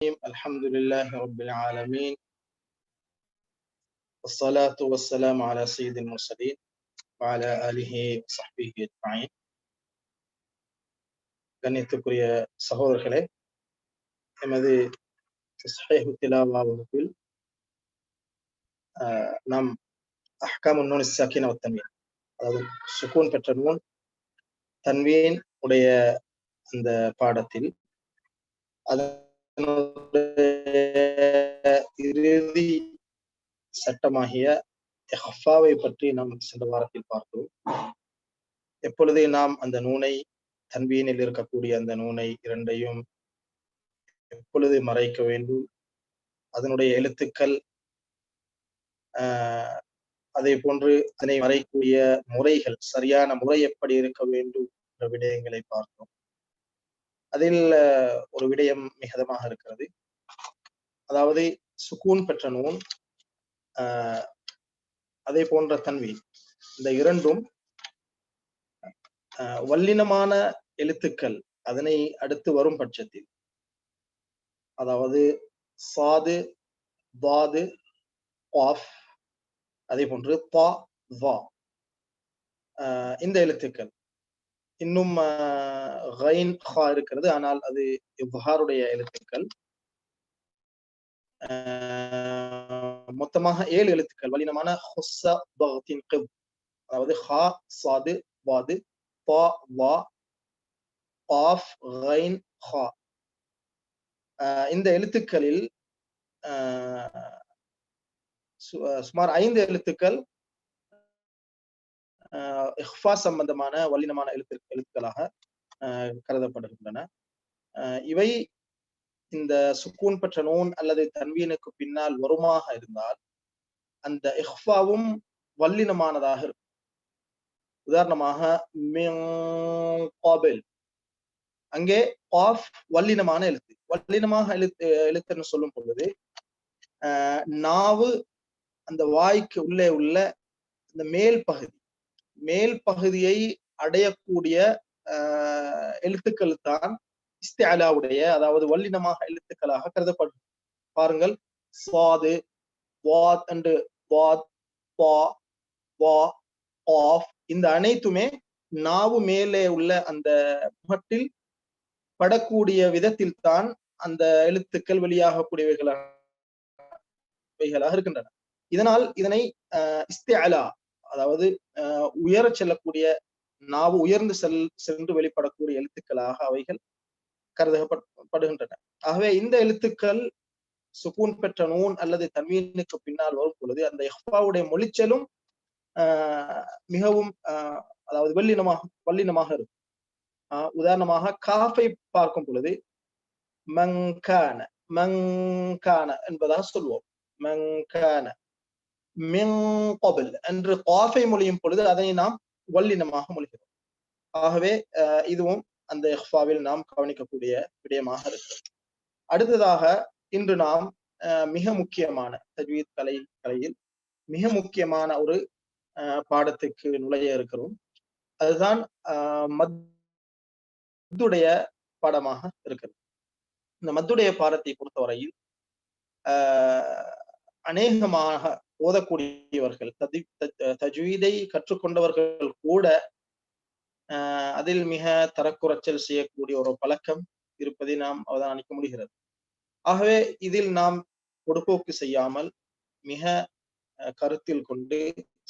الحمد لله رب العالمين والصلاة والسلام على سيد المرسلين وعلى آله وصحبه أجمعين கண்ணியத்துக்குரிய சகோதரர்களே எமது சஹீஹ் திலாவா வகுப்பில் நாம் அஹ்காம் நூன் சக்கீன தன்வீன் அதாவது சுக்கூன் பெற்ற நூன் தன்வீன் உடைய அந்த பாடத்தில் இறுதி சட்டமாகிய எஹ்ஃபாவை பற்றி நாம் சென்ற வாரத்தில் பார்த்தோம். எப்பொழுதே நாம் அந்த நூனை தன்வீனில் இருக்கக்கூடிய அந்த நூனை இரண்டையும் எப்பொழுது மறைக்க வேண்டும்? அதனுடைய எழுத்துக்கள் ஆஹ் அதே போன்று அதனை மறைக்கூடிய முறைகள் சரியான முறை எப்படி இருக்க வேண்டும்? என்ற விடயங்களை பார்த்தோம். அதில் ஒரு விடயம் மிகதமாக இருக்கிறது. அதாவது சுக்கூன் பெற்ற நூன் அதே போன்ற தன்வி. இந்த இரண்டும் வல்லினமான எழுத்துக்கள் அதனை அடுத்து வரும் பட்சத்தில். அதாவது சாது வாது ஆஃப் அதே போன்று பா வா. இந்த எழுத்துக்கள். இன்னும் ஹைன் ஹா இருக்கிறது. ஆனால் அது இவ்ஹாருடைய எழுத்துக்கள். மொத்தமாக ஏழு எழுத்துக்கள். வலினமான அதாவது ஹா சாது வாது பா வா ஆஃப் ஹைன் ஹா. இந்த எழுத்துக்களில் சுமார் ஐந்து எழுத்துக்கள் இஹ்ஃபா சம்பந்தமான வல்லினமான எழுத்து எழுத்துக்களாக கருதப்படுகின்றன இவை இந்த சுக்கூன் பெற்ற நூன் அல்லது தன்வீனுக்கு பின்னால் வருமாக இருந்தால் அந்த இஹ்ஃபாவும் வல்லினமானதாக இருக்கும். உதாரணமாக அங்கே பாஃப் வல்லினமான எழுத்து. வல்லினமாக எழுத்து எழுத்துன்னு சொல்லும் பொழுது நாவு அந்த வாய்க்கு உள்ளே உள்ள இந்த மேல் பகுதி மேல் பகுதியை அடையக்கூடிய எழுத்துக்கள் தான் இஸ்திஅலாவுடைய அதாவது வல்லினமாக எழுத்துக்களாக கருதப்படும். பாருங்கள். சுவாது வாத் அண்டு வாத் பா வா ஆஃப் இந்த அனைத்துமே நாவு மேலே உள்ள அந்த முகட்டில் படக்கூடிய விதத்தில் தான் அந்த எழுத்துக்கள் வெளியாகக்கூடியவைகளாக இருக்கின்றன. இதனால் இதனை இஸ்திஅலா அதாவது உயர செல்லக்கூடிய நாவு உயர்ந்து செல் சென்று வெளிப்படக்கூடிய எழுத்துக்களாக அவைகள் கருதப்படுகின்றன ஆகவே இந்த எழுத்துக்கள் சுகூன் பெற்ற நூன் அல்லது தன்வீனுக்கு பின்னால் வரும் பொழுது அந்த எஹ்பாவுடைய மொழிச்சலும் மிகவும் அதாவது வெள்ளினமாக வல்லினமாக இருக்கும். உதாரணமாக காஃபை பார்க்கும் பொழுது மங்கான மங்கான என்பதாக சொல்வோம். மங்கான. மிங்கொபில் என்று காஃபை மொழியும் பொழுது அதனை நாம் வல்லினமாக மொழிகிறோம். ஆகவே இதுவும் அந்த இஹ்ஃபாவில் நாம் கவனிக்கக்கூடிய விடயமாக இருக்கிறது. அடுத்ததாக இன்று நாம் மிக முக்கியமான தஜ்வீத் கலை கலையில் மிக முக்கியமான ஒரு பாடத்துக்கு நுழைய இருக்கிறோம். அதுதான் மத்துடைய பாடமாக இருக்கிறது. இந்த மத்துடைய பாடத்தை பொறுத்தவரையில் அநேகமாக ஓதக்கூடியவர்கள் ததி தஜ்வீதை கற்றுக்கொண்டவர்கள் கூட அதில் மிக தரக்குறைச்சல் செய்யக்கூடிய ஒரு பழக்கம் இருப்பதை நாம் அவதானிக்க முடிகிறது. ஆகவே இதில் நாம் பொடுப்போக்கு செய்யாமல் மிக கருத்தில் கொண்டு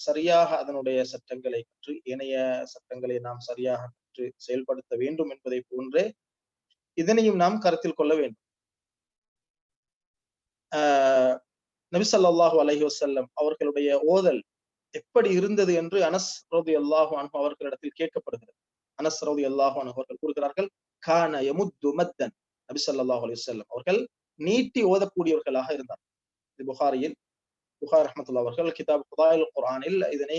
சரியாக அதனுடைய சட்டங்களை கற்று ஏனைய சட்டங்களை நாம் சரியாக கற்று செயல்படுத்த வேண்டும் என்பதை போன்றே இதனையும் நாம் கருத்தில் கொள்ள வேண்டும். நபிசல்லாஹு அலஹி வசல்லம் அவர்களுடைய ஓதல் எப்படி இருந்தது என்று அனஸ் ரவுதி அல்லாஹு அனு அவர்களிடத்தில் கேட்கப்படுகிறது. அனஸ் ரவுதி அல்லாஹு அவர்கள் கூறுகிறார்கள் கான எமுத்து மத்தன் நபிசல்லாஹு அலி வல்லம் அவர்கள் நீட்டி ஓதக்கூடியவர்களாக இருந்தார். இது புகாரியில் புகார் அஹமத்துல்லா அவர்கள் கிதாப் குதாயில் குரானில் இதனை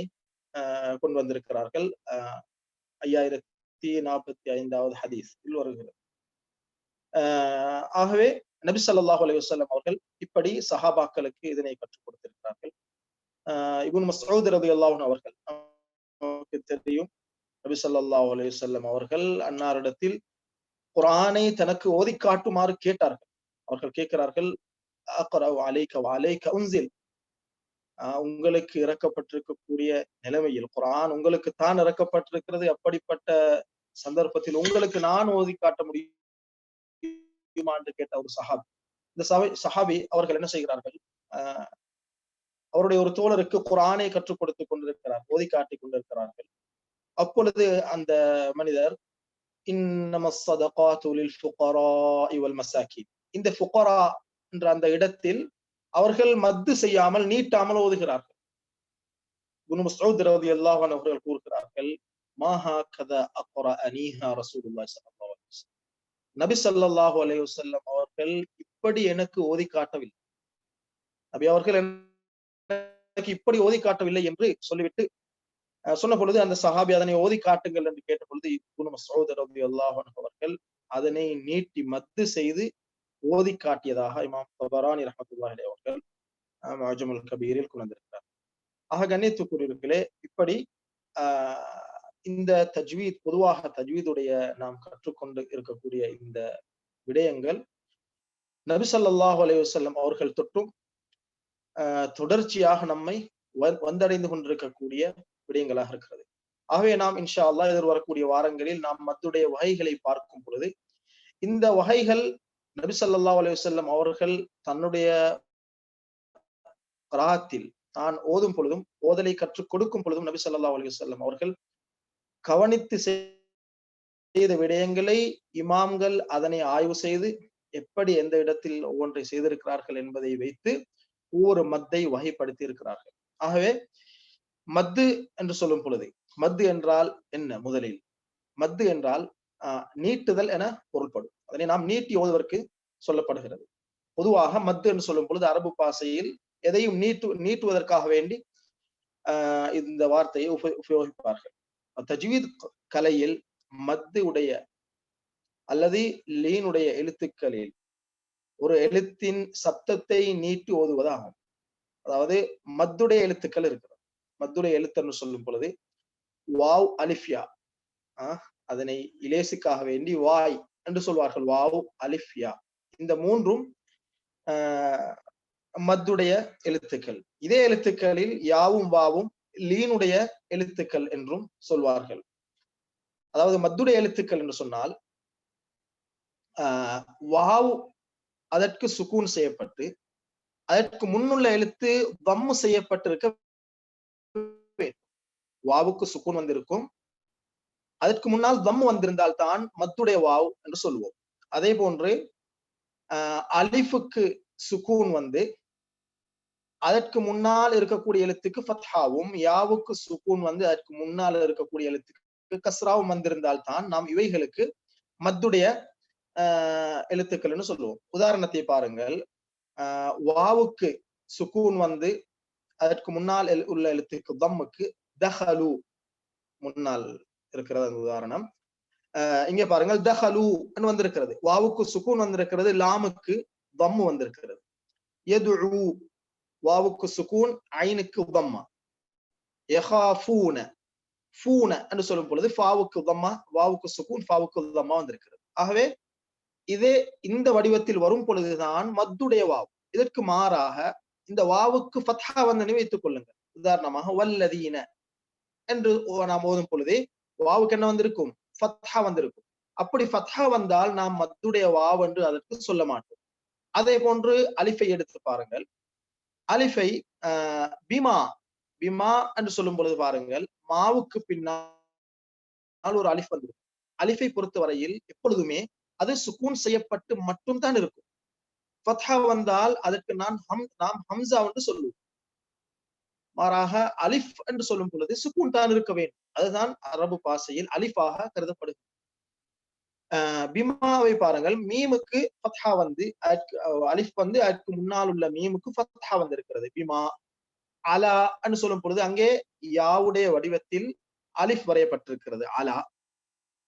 கொண்டு வந்திருக்கிறார்கள். ஐயாயிரத்தி நாற்பத்தி ஐந்தாவது ஹதீஸ் இல் வருகிறது. ஆகவே நபி சல்லாஹ் அலி அவர்கள் இப்படி சஹாபாக்களுக்கு இதனை கற்றுக் கொடுத்திருக்கிறார்கள். இபுன் மசூத் ரதி அல்லாஹன் அவர்கள் நமக்கு தெரியும். நபி சல்லாஹ் அலி வல்லம் அவர்கள் அன்னாரிடத்தில் குரானை தனக்கு ஓதி காட்டுமாறு கேட்டார்கள். அவர்கள் கேட்கிறார்கள் அலைக்க அலைக்க உன்சில். உங்களுக்கு இறக்கப்பட்டிருக்கக்கூடிய நிலைமையில் குரான் உங்களுக்கு தான் இறக்கப்பட்டிருக்கிறது. அப்படிப்பட்ட சந்தர்ப்பத்தில் உங்களுக்கு நான் ஓதி காட்ட முடியும். என்று கேட்ட ஒரு சஹாபி. இந்த சபை சஹாபி அவர்கள் என்ன செய்கிறார்கள்? ஆஹ் அவருடைய ஒரு தோழருக்கு குரானை கற்றுக் கொடுத்து கொண்டிருக்கிறார் ஓதி காட்டி கொண்டிருக்கிறார்கள். அப்பொழுது அந்த மனிதர் இந்த ஃபுகரா என்ற அந்த இடத்தில் அவர்கள் மத்து செய்யாமல் நீட்டாமல் ஓதுகிறார்கள். அவர்கள் கூறுகிறார்கள் மாஹா கத அக்ரா அனீஹா ரசூலுல்லாஹி நபி சல்லாஹூ அலையுசல்லம் அவர்கள் இப்படி எனக்கு ஓதி காட்டவில்லை. நபி அவர்கள் எனக்கு இப்படி ஓதி காட்டவில்லை என்று சொல்லிவிட்டு சொன்ன பொழுது அந்த சஹாபி அதனை ஓதி காட்டுங்கள் என்று கேட்ட பொழுது குனு மஸ்ஊத் ரலியல்லாஹு அவர்கள் அதனை நீட்டி மத்து செய்து ஓதி காட்டியதாக இமாம் தபரானி ரஹமத்துல்லாஹி அவர்கள் அஜமுல் கபீரில் கொண்டிருக்கிறார் ஆக கண்ணியத்துக்குரியவர்களே இப்படி ஆஹ் இந்த தஜ்வீத் பொதுவாக தஜ்வீதுடைய நாம் கற்றுக்கொண்டு இருக்கக்கூடிய இந்த விடயங்கள் நபிசல்லாஹு அலைஹி வஸல்லம் அவர்கள் தொட்டும் தொடர்ச்சியாக நம்மை வந்தடைந்து கொண்டிருக்கக்கூடிய விடயங்களாக இருக்கிறது. ஆகவே நாம் இன்ஷா அல்லாஹ் எதிர்வரக்கூடிய வாரங்களில் நாம் மத்துடைய வகைகளை பார்க்கும் பொழுது இந்த வகைகள் நபி சல்லா அலையுசல்லம் அவர்கள் தன்னுடைய ராகத்தில் நான் ஓதும் பொழுதும் ஓதலை கற்றுக் கொடுக்கும் பொழுதும் நபி சல்லா அலையுசல்லம் அவர்கள் கவனித்து செய்த விடயங்களை இமாம்கள் அதனை ஆய்வு செய்து எப்படி எந்த இடத்தில் ஒவ்வொன்றை செய்திருக்கிறார்கள் என்பதை வைத்து ஒவ்வொரு மத்தை வகைப்படுத்தி இருக்கிறார்கள் ஆகவே மத்து என்று சொல்லும் பொழுது மத்து என்றால் என்ன முதலில்? மத்து என்றால் நீட்டுதல் என பொருள்படும். அதனை நாம் நீட்டி ஓதுவதற்கு சொல்லப்படுகிறது. பொதுவாக மத்து என்று சொல்லும் பொழுது அரபு பாசையில் எதையும் நீட்டு நீட்டுவதற்காக வேண்டி ஆஹ் இந்த வார்த்தையை உபயோகிப்பார்கள். தஜ்வீத் கலையில் மத்து உடைய அல்லது லீனுடைய எழுத்துக்களில் ஒரு எழுத்தின் சப்தத்தை நீட்டி ஓதுவதாகும். அதாவது மத்துடைய எழுத்துக்கள் இருக்கிறது. மத்துடைய எழுத்துன்னு சொல்லும் பொழுது வாவ் அலிஃபியா. ஆஹ் அதனை இலேசுக்காக வேண்டி வாய் என்று சொல்வார்கள். வாவ் அலிஃபியா. இந்த மூன்றும் மத்துடைய எழுத்துக்கள். இதே எழுத்துக்களில் யாவும் வாவும் லீனுடைய எழுத்துக்கள் என்றும் சொல்வார்கள். அதாவது மத்துடைய எழுத்துக்கள் என்று சொன்னால் ஆஹ் வாவ் அதற்கு சுக்கூன் செய்யப்பட்டு அதற்கு முன்னுள்ள எழுத்து வம்மு செய்யப்பட்டிருக்க வாவுக்கு சுக்கூன் வந்திருக்கும். அதற்கு முன்னால் தம்மு வந்திருந்தால் தான் மத்துடைய வாவ் என்று சொல்லுவோம் அதே போன்று அலிஃபுக்கு சுக்கூன் வந்து அதற்கு முன்னால் இருக்கக்கூடிய எழுத்துக்கு ஃபத்ஹாவும் யாவுக்கு சுகூன் வந்து அதற்கு முன்னால் இருக்கக்கூடிய எழுத்துக்கு கஸ்ராவும் வந்திருந்தால் தான் நாம் இவைகளுக்கு மத்துடைய ஆஹ் எழுத்துக்கள்னு சொல்லுவோம். உதாரணத்தை பாருங்கள். ஆஹ் வாவுக்கு சுக்கூன் வந்து அதற்கு முன்னால் உள்ள எழுத்துக்கு தம்முக்கு தஹலு முன்னால் இருக்கிறது அந்த உதாரணம். இங்க பாருங்கள். தஹலு வந்திருக்கிறது. வாவுக்கு சுக்கூன் வந்திருக்கிறது லாமுக்கு தம்மு வந்திருக்கிறது. எது வாவுக்கு சுகூன் ஐனுக்கு உதம்மா எஹாஃபூன ஃபூன என்று சொல்லும் பொழுது ஃபாவுக்கு உதம்மா வாவுக்கு சுகூன் ஃபாவுக்கு உதம்மா வந்திருக்கிறது. ஆகவே இதே இந்த வடிவத்தில் வரும் பொழுதுதான் மத்துடைய வாவு. இதற்கு மாறாக இந்த வாவுக்கு ஃபத்ஹா வந்து வைத்துக் கொள்ளுங்கள். உதாரணமாக வல்லதீன என்று நாம் ஓதும் பொழுது வாவுக்கு என்ன வந்திருக்கும்? ஃபத்ஹா வந்திருக்கும். அப்படி ஃபத்ஹா வந்தால் நாம் மத்துடைய வாவ் என்று அதற்கு சொல்ல மாட்டோம். அதே போன்று அலிஃபை எடுத்து பாருங்கள். அலிஃபை ஆஹ் பிமா பிமா என்று சொல்லும் பொழுது பாருங்கள் மாவுக்கு பின்னால் ஒரு அலிஃப் வந்திருக்கும். அலிஃபை பொறுத்தவரையில் எப்பொழுதுமே அது சுக்கூன் செய்யப்பட்டு மட்டும் தான் இருக்கும். ஃபத்ஹா வந்தால் அதற்கு நான் ஹம் நாம் ஹம்சா என்று சொல்லுவோம். மாறாக அலிஃப் என்று சொல்லும் பொழுது சுக்கூன் தான் இருக்க வேண்டும். அதுதான் அரபு பாசையில் அலிஃபாக கருதப்படுகிறது. பிமாவை பாருங்கள். மீமுக்கு ஃபத்ஹா வந்து அலிஃப் வந்து அதுக்கு முன்னால் உள்ள மீமுக்கு ஃபத்ஹா வந்து இருக்கிறது பிமா அலா அன்னு சொல்லும் பொழுது அங்கே யாவுடைய வடிவத்தில் அலிஃப் வரையப்பட்டிருக்கிறது. அலா.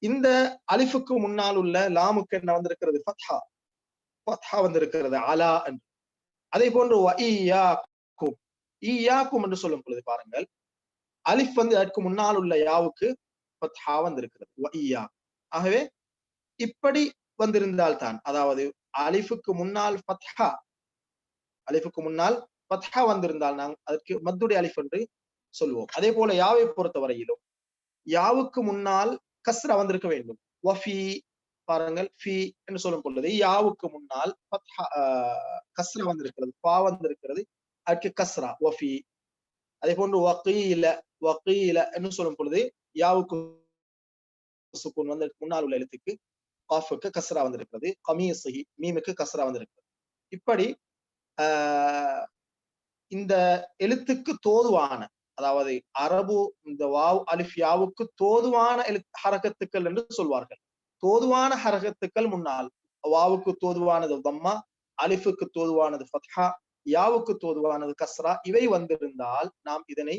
இந்த அலிஃபுக்கு முன்னால் உள்ள லாமுக்கு என்ன வந்திருக்கிறது? ஃபத்ஹா. ஃபத்ஹா வந்திருக்கிறது. அலா என்று அதே போன்று ஈயாக்கும் ஈயாக்கும் என்று சொல்லும் பொழுது பாருங்கள் அலிஃப் வந்து அதற்கு முன்னால் உள்ள யாவுக்கு ஃபத்ஹா வந்திருக்கிறது. ஈயா ஆகவே இப்படி வந்திருந்தால் தான் அதாவது அலிஃபுக்கு முன்னால் ஃபத்ஹா அலிஃபுக்கு முன்னால் ஃபத்ஹா வந்திருந்தால் நாங்கள் அதற்கு மத்துடைய அலிஃப் என்று சொல்லுவோம் அதே போல யாவை பொறுத்த வரையிலும் யாவுக்கு முன்னால் கஸ்ரா வந்திருக்க வேண்டும். வஃபி பாருங்கள் ஃபி என்று சொல்லும் பொழுது யாவுக்கு முன்னால் ஃபத்ஹா கஸ்ரா வந்திருக்கிறது பா வந்திருக்கிறது அதற்கு கஸ்ரா வஃபி. அதே போன்று வக்கீல வக்கீல என்று சொல்லும் பொழுது யாவுக்கு சுக்குன் வந்து முன்னால் உள்ள எழுத்துக்கு காஃபுக்கு கசரா வந்திருக்கிறது கமீசுஹி மீமுக்கு கசரா வந்திருக்கிறது. இப்படி இந்த எழுத்துக்கு தோதுவான அதாவது அரபு இந்த வாவ் அலிஃப் யாவுக்கு தோதுவான எழு ஹரகத்துக்கள் என்று சொல்வார்கள். தோதுவான ஹரகத்துக்கள் முன்னால் வாவுக்கு தோதுவானது தம்மா அலிஃபுக்கு தோதுவானது ஃபத்ஹா யாவுக்கு தோதுவானது கஸ்ரா இவை வந்திருந்தால் நாம் இதனை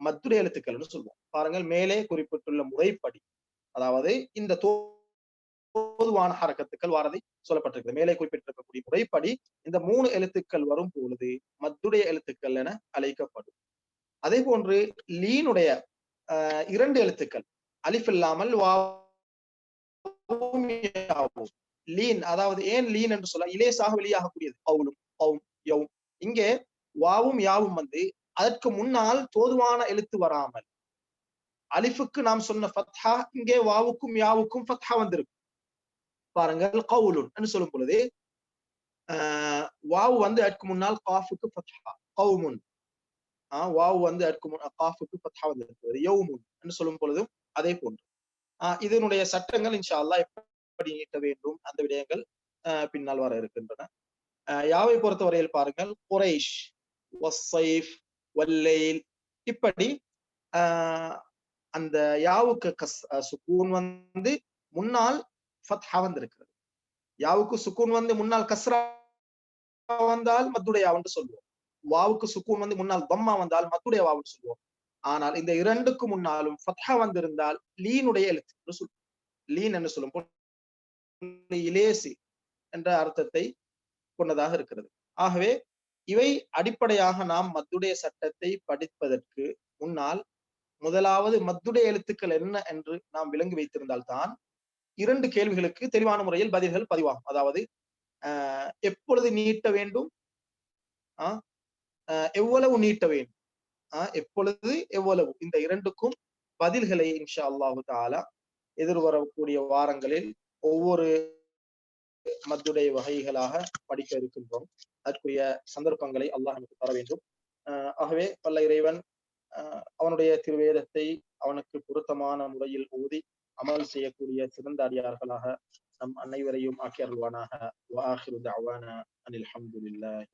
மத்துரை எழுத்துக்கள் என்று சொல்வோம். பாருங்கள் மேலே குறிப்பிட்டுள்ள முறைப்படி. அதாவது இந்த தோதுவான ஹரக்கத்துக்கள் வாரதை சொல்லப்பட்டிருக்கிறது மேலே குறிப்பிட்டிருக்கக்கூடிய முறைப்படி இந்த மூணு எழுத்துக்கள் வரும் பொழுது மத்துடைய எழுத்துக்கள் என அழைக்கப்படும். அதே போன்று லீனுடைய இரண்டு எழுத்துக்கள் அலிஃப் இல்லாமல் லீன் அதாவது ஏன் லீன் என்று சொல்ல இலேசாக வெளியாகக்கூடியது. கவுலும் அவும் யவும். இங்கே வாவும் யாவும் வந்து அதற்கு முன்னால் தோதுவான எழுத்து வராமல் அலிஃபுக்கு நாம் சொன்ன ஃபத்ஹா இங்கே வாவுக்கும் யாவுக்கும் ஃபத்ஹா வந்திருக்கும். பாருங்கள் கவுலுன் என்று சொல்லும் பொழுது ஆஹ் வாவு வந்து அதற்கு முன்னால் காஃபுக்கு ஃபத்ஹா கவுமுன். ஆஹ் வாவு வந்து அதற்கு முன் காஃபுக்கு ஃபத்ஹா வந்திருக்கிறது யவுமுன் சொல்லும் பொழுதும் அதே போன்று. ஆஹ் இதனுடைய சட்டங்கள் இன்ஷா அல்லாஹ் எப்படி நீட்ட வேண்டும் அந்த விடயங்கள் பின்னால் வர இருக்கின்றன. யாவை பொறுத்தவரையில் பாருங்கள் குரைஷ் வசைஃப் வல்லைல் இப்படி ஆஹ் அந்த யாவுக்கு கஸ் சுக்கூன் வந்து முன்னால் ஃபத்ஹா வந்திருக்கிறது. யாவுக்கு சுக்கூன் வந்து முன்னால் கஸ்ரா வந்தால் மத்துடைய யாவுன்னு சொல்லுவோம். வாவுக்கு சுக்கூன் வந்து முன்னால் தம்மா வந்தால் மத்துடைய வாவுன்னு சொல்லுவோம். ஆனால் இந்த இரண்டுக்கு முன்னாலும் ஃபத்ஹா வந்திருந்தால் லீனுடைய எழுத்து என்று சொல்லுவோம் லீன் என்று சொல்லும் இலேசி என்ற அர்த்தத்தை கொண்டதாக இருக்கிறது. ஆகவே இவை அடிப்படையாக நாம் மத்துடைய சட்டத்தை படிப்பதற்கு முன்னால் முதலாவது மத்துடைய எழுத்துக்கள் என்ன என்று நாம் விளங்கி வைத்திருந்தால் தான் இரண்டு கேள்விகளுக்கு தெளிவான முறையில் பதில்கள் பதிவாகும். அதாவது ஆஹ் எப்பொழுது நீட்ட வேண்டும்? ஆஹ் எவ்வளவு நீட்ட வேண்டும்? ஆஹ் எப்பொழுது எவ்வளவு? இந்த இரண்டுக்கும் பதில்களை இன்ஷா அல்லாஹு தாலா எதிர்வரக்கூடிய வாரங்களில் ஒவ்வொரு மத்துடைய வகைகளாக படிக்க இருக்கின்றோம். அதற்குரிய சந்தர்ப்பங்களை அல்லாஹ் நமக்கு தர வேண்டும். ஆகவே பல்ல இறைவன் அவனுடைய திருவேதத்தை அவனுக்கு பொருத்தமான முறையில் ஊதி அமல் செய்யக்கூடிய சிறந்த அடியார்களாக நம் அனைவரையும் ஆக்கி அருள்வானாக வாஹிரு தஅவானா அனில் ஹம்துலில்லாஹி